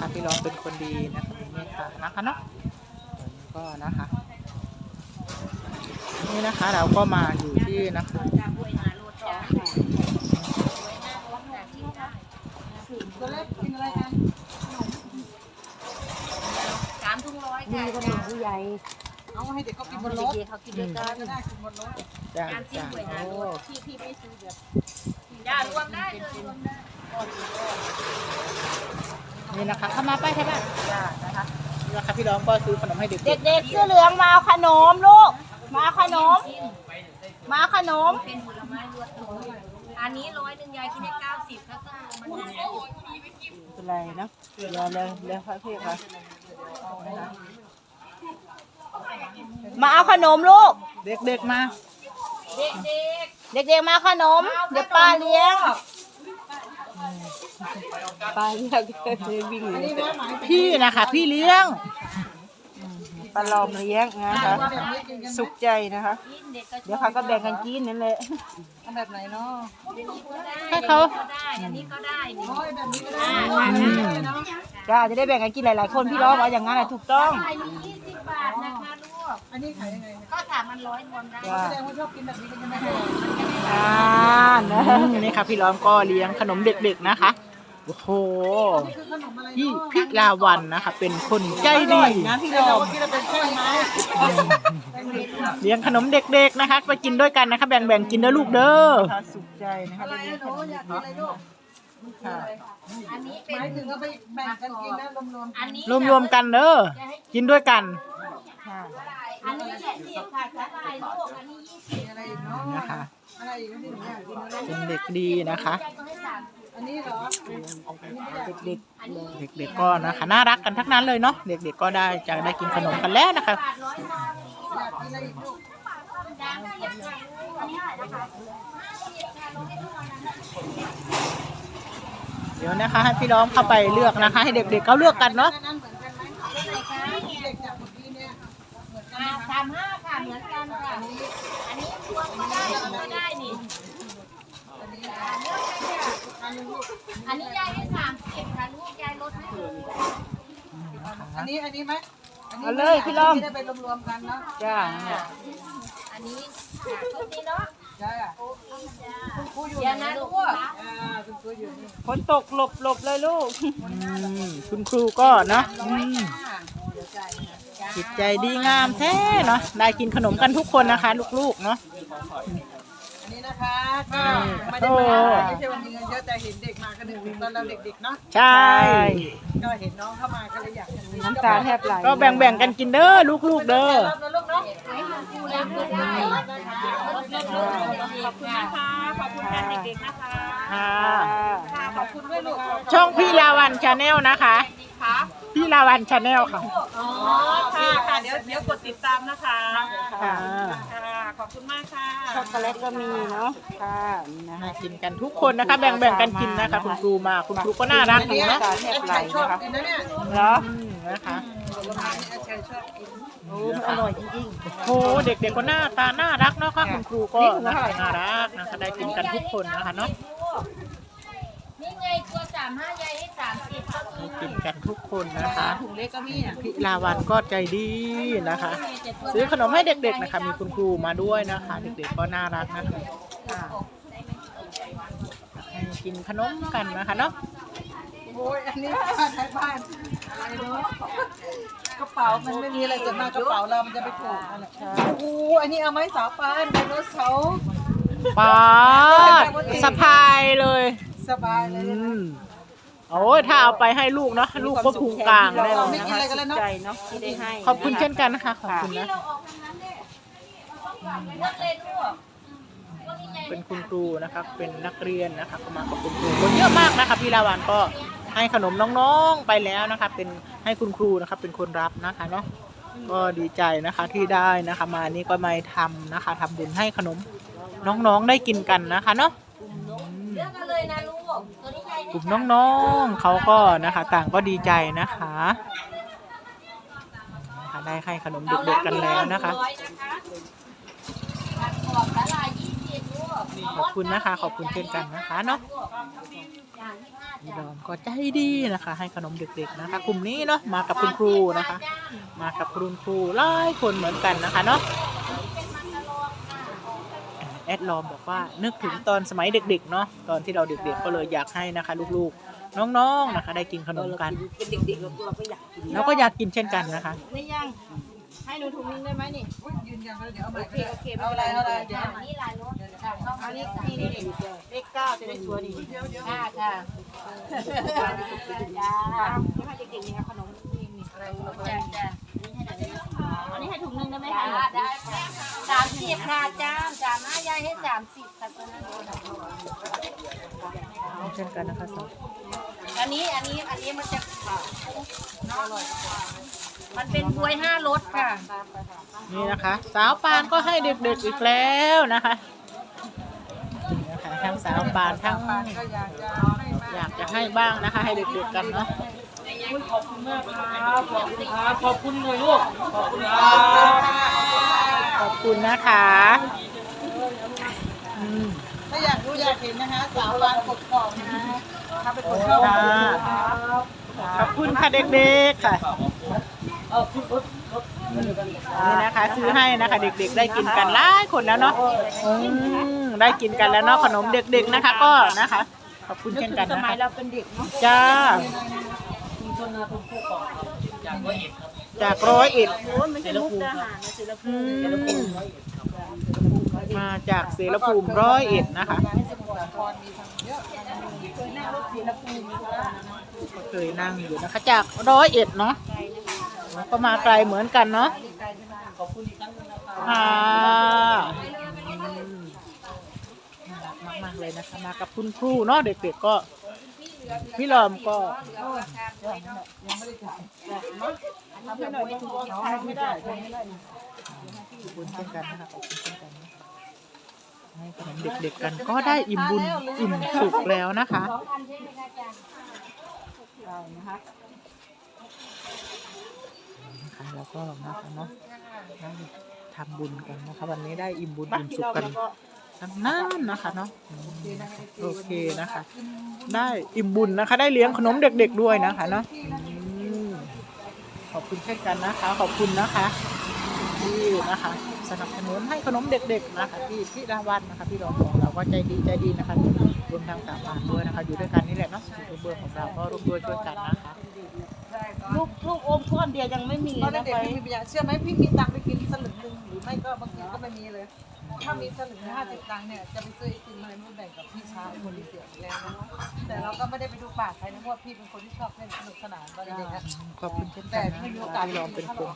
นะคะพี่ร้องเป็นคนดีนะคะมีเมตตานะคะเนาะก็นะคะ นี่นะคะเราก็มาอยู่ที่นะคะตัวเล็กกินอะไรกันสามทุ่งร้อยมีค่ะก็เป็นผู้ใหญ่เอาให้เด็กเขากินบนรถเด็กๆเขากินด้วยกันก็ได้กินบนรถจ้าการจิ้มจ้าหวยนะโอ้ที่ที่ไม่ซื้อแบบจ้ารวมได้เลยรวมได้ นี่นะคะเข้ามาไปใช่ป่ะจ้านะคะนี่นะคะพี่ร้องก็ซื้อขนมให้เด็กเด็กๆเสื้อเหลืองมาเอาขนมลูก มาเอาขนม มาเอาขนม เป็นผลไม้รวดตัวอันนี้ร้อยหนึ่งยายคิดได้เก้าสิบแล้วก็มันเป็นไรเนาะเดี๋ยวเลยเดี๋ยวค่อยเพียค่ะมาเอาขนมลูกๆเด็กๆมา เด็กเด็กๆมาเอาขนม เดี๋ยวป้าเลี้ยง ป้าเลี้ยงวิ่งหนีพี่นะคะ พี่เลี้ยงปลาลอมเลี้ยงนะคะ สุขใจนะคะๆกินเด็กก็ชเดี๋ยวอบเขาก็แบ่งกันกินนั่นแหละอันแบบไหนเนาะให้เขาก็ได้อันนี้ก็ได้นี่โอ้ยแบบนี้ก็ได้อืมเนาะจ้าจะได้แบ่งกันกินหลายๆ คนพี่ร้องว่าอย่างนั้นแหละถูกต้องอันนี้ยี่สิบบาทนะคะลูกอันนี้ขายยังไงเนี่ยก็สามพันร้อยรวมได้จ้าแสดงว่าชอบกินแบบนี้กันใช่ไหมอ่านะอืมนี่ค่ะพี่ร้องก็เลี้ยงขนมเด็กๆนะคะ โอ้โหนี่คือขนมอะไรพี่เนาะพิลาวันนะคะ เป็นคนใจดีนะพี่เราร้องคิดว่าเป็นแค่ไม้เลี้ยงขนมเด็กๆนะคะ ไปกินด้วยกันนะคะ แบ่งๆกินเด้อลูกเด้อค่ะสุขใจนะคะอะไรได้เลี้ยงหขนูนมอยากกินเนาะอะไรลูกค่ะอันนี้หเป็นมายถึงก็ไปแบ่งกันกินนะรวมๆอันนี้รวมๆกันเด้อกินด้วยกันค่ะอันนี้แหละสิบค่ะสาหร่ายลูกอันนี้ยี่สิบอะไรอีกเนาะนะคะอะไรอีกที่หนูอยากกินอะไรเป็นเด็กดีนะคะ ยายก็ให้สามอันนี้เหรอเด็กอันนี้เด็กๆก็นะคะน่ารักกันทั้งนั้นเลยเนาะเด็กๆก็ได้จะได้กินขนมกันแล้วนะคะบาทร้อยสามอยากกินอะไรอีกลูกจานเทียบกันอันนี้อะไรนะคะเดี๋ยวนะคะให้พี่ร้องเข้าไปเลือกนะคะ ให้เด็กๆเขาเลือกกันเนาะอันนั้นเหมือนกันไหมเป็นไรคะเด็กจากเมื่อกี้เนี่ยเหมือนกันอ่าสามห้าค่ะเหมือนกันค่ะอันนี้รวมก็ได้รวมก็ได้นี่ อันนี้อันนี้อันนี้ยายให้สามสิบค่ะลูกยายลดให้เลยอันนี้อันนี้ไหมอันนี้เอาเลยพี่ลองไม่ได้ไปรวมๆกันเนาะจ้าอันนี้ค่ะชุดนี้เนาะใช่อะคุณครูอยู่เดี๋ยวไหนนะลูลูกกอ่าคุณครูอยู่นี่ฝนตกหลบหลบเลยลูกอืมคุณครูก็เนาะอืมเดี๋ยวจ่ายนะจิตใจดีงามแท้เนาะได้กินขนมกันทุกคนนะคะ ลูกๆเนาะอั นนี้นะคะก็ไม่ได้มาไม่ใช่วันนี้เงินเยอะแต่เห็นเด็กมาก็นึกถึงตอนเราเด็กๆเนาะใช่ ก็เห็นน้องเข้ามาก็เลยอยากจะมีน้ำตาแทบไหลก็แบ่งๆกันกินเด้อลูกๆเด้อรอบนะลูกเนาะให้คุณครูรับก็ได้ขอบคุณนะคะขอบคุณแทนเด็กๆนะคะค่ะค่ะขอบคุณด้วยลูกช่องพี่ลาวันชาแนลนะคะค่ะพี่ลาวันชาแนลค่ะอ๋อค่ะค่ะเดี๋ยวเดี๋ยวกดติดตามนะคะค่ะ ค่ะขอบคุณมากค่ะช็อกโกแลตก็มีเนาะค่ะนี่นะมาคะ กินกันทุกคนนะคะแบ่งๆกันกินนะคะ คุณครูมาคุณครูก็น่ารักอันดีนี้เนาะแอดชัยชอบกินนะเนี่ยเหรออืมนะคะผลไม้นี่แอดชัยชอบกินโอ้มันอร่อยจริงโอ้เด็กๆก็หน้าตาน่ารักเนาะค่ะคุณครูก็นะคะน่ารักนะคะได้กินกันทุกคนนะคะเนาะ นี่ไงตัวสามห้ายายให้สามสิบ ก็มีได้กินกันทุกคนนะคะถุงเล็กก็มีอะพี่ลาวันก็ใจดีนะคะ ซื้อขนมให้เด็กๆนะคะ มีคุณครูมาด้วยนะคะ เด็กๆก็น่ารักนะคะๆค่ะให้กินขนมกันนะคะเนาะโอ้ยอันนี้บ้านไทยบ้านอะไรเนาะกระเป๋ามันไม่มีอะไรเกิดมากระเป๋าเรามันจะไปถูกนั่นแหละโอ้อันนี้เอาไม้สาวปานไดโนเสาร์ป๊าดสะพายเลย สบายเลอืยม โอ้ยถ้าเอาไปให้ลูกเนาะลูกก็พุงกลางได้เลยไม่นะกินอะไรกันแล้วเนาะใจเนาะที่ได้ให้ขอบคุณเช่นกันนะคะขอบคุณนะเราออกทางนั้นเนี่ยเลือกเลยลูกตัวนี้ยายเป็นคุณครูนะครับเป็นนักเรียนนะคะก็มากับคุณครูคนเยอะมากนะคะพี่ลาวันก็ให้ขนมน้องๆไปแล้วนะคะ เป็นให้คุณครูนะคะเป็นคนรับนะคะเนาะก็ดีใจนะคะที่ได้นะคะ มานี่ก็มาทำนะคะทำบุญให้ขนมน้องๆได้กินกันนะคะเนาะอืมเลือกกันเลยนะลูกตัวนี้ยาย กลุ่มน้องๆเขาก็นะคะ ต่างก็ดีใจนะคะนะคะได้ให้ขนมเด็กๆกันแล้วนะคะ ขอบคุณนะคะ ขอบคุณเช่นกันนะคะเนาะพี่ดอมก็ใจดีนะคะ ให้ขนมเด็กๆนะคะ กลุ่มนี้เนาะมากับคุณครูนะคะ มากับคุณครูหลายคนเหมือนกันนะคะเนาะ แอดลอมบอกว่านึกถึงตอนสมัยเด็กๆเนาะตอนที่เราเด็กๆก็เลยอยากให้นะคะ ลูกๆ น้องๆนะคะ ได้กินขนมกันเป็นเด็กๆเราก็อยากกินแล้วก็อยากกินเช่นกันนะคะนี่ยังให้หนูถุงนึงได้ไหมนี่อุ๊ยยืนยันแล้วเดี๋ยวเอาใหม่โอเคโอเคเอาอะไรเอาอะไรเดี๋ยวนี่ลายรถอันนี้นี่นี่นี่เลขเก้าจะได้ชัวร์ดีค่ะค่ะจ้าให้เด็กๆนี่ค่ะขนมนี่นี่จ้าจ้าอันนี้ให้ถุงนึงได้ไหมคะได้ค่ะ สามสิบค่ะจ้าสามห้ายายให้สามสิบค่ะตัวนั้นเช่นกันนะคะสาวอันนี้อันนี้อันนี้มันจะมันเป็นบวยห้ารสค่ะ นี่นะคะ สาวปานก็ให้เด็กๆอีกแล้วนะคะนี่นะคะทั้งสาวปานทั้งปานก็อยากจะให้มาอยากจะให้บ้างนะคะ ให้เด็กๆกันเนาะขอบคุณมากครับขอบคุณครับขอบคุณเลยลูกขอบคุณครับ ขอบคุณนะคะอืมถ้าอยากรู้อยากเห็นนะคะ สาวลานกดกรอบนะถ้าเป็นคนชอบค่ะขอบคุณค่ะเด็กๆค่ะเออคุณรถรถนี่นะคะ ซื้อให้นะคะ เด็กๆ ได้กินกันหลายคนแล้วเนาะอืมได้กินกันแล้วเนาะขนมเด็กๆนะคะ ก็นะคะ ขอบคุณเช่นกันสนะมัคะยเราเป็นเด็กเนาะจ้าคุณชนนาคุณผู้กองครับจากร้อยเอ็ดครับ จากร้อยเอ็ด โอ้ยไม่ใช่มุกดาหารนะศิลปอืภูมิมมาจากเสรภูมิร้อยเอ็ดนะคะให้สมุทรสาครมีทางเยอะเคยนั่งรถศิลภูมิค่ะก็เคยนั่งอยู่นะคะ จากร้อยเอ็ดเนาะก็มาไกลเหมือนกันเนาะขอบคุณอีกครั้งหนึงนะครับค่ะอืมน่ารักมากๆเลยนะคะ มากับคุณครูเนาะเด็กๆก็ พี่ลอมก็ยังไม่ได้จ่ายทำให้หน่อยไม่ถูกน้องไม่ได้ไม่ได้ขอบคุณเช่นกันนะคะขอบคุณเช่นกันให้ขนมเด็กๆกันก็ได้อิ่มบุญอิ่มสุขแล้วนะคะนะคะแล้วก็นะคะเนาะทำบุญกันนะคะวันนี้ได้อิ่มบุญอิ่มสุขกัน ทั้งนั้นนะคะเนาะโอเคนะคะ ได้อิ่มบุญนะคะ ได้เลี้ยงขนมเด็ก ๆด้วยนะคะเนาะขอบคุณเช่นกันนะคะ ขอบคุณนะคะที่นะคะสนับสนุนให้ขนมเด็ก ๆนะคะที่ที่ดาวันนะคะพี่รองของเราก็ใจดีใจดีนะคะรวมทางสามานด้วยนะคะ อยู่ด้วยกันนี่แหละเนาะยูทูบเบอร์ของเราก็ร่วมด้วยช่วยกันนะคะ ลูกลูกอมก้อนเดียวยังไม่มีตอนนะเด็กไปๆพี่มีปัญญาเชื่อไหมพี่มีตังค์ไปกินสลึงหนึ่งหรือไม่ก็บางทีก็ไม่มีเลย ถ้ามีสลึงห้าสิบตังค์เนี่ยจะไปซื้อไอติมอะไรมาแบ่งกับพี่ชายคนที่เสียไปแล้วนะแต่เราก็ไม่ได้ไปดูปากใครนะเพราะว่าพี่เป็นคนที่ชอบเล่นสนุกสนานตอนเด็กๆนะขอบคุณเช่นกันนะที่เราเป็นคน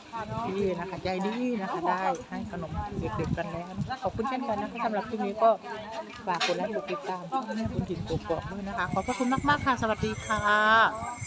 ที่นะคะใจดีนะคะได้ให้ขนมเด็กๆกันแล้วนะขอบคุณเช่นกันนะคะสำหรับคลิปนี้ก็ฝากกดไลค์กดติดตามช่องแม่บุญถิ่นกกอกด้วยนะคะ ขอบพระคุณมากๆค่ะ สวัสดีค่ะ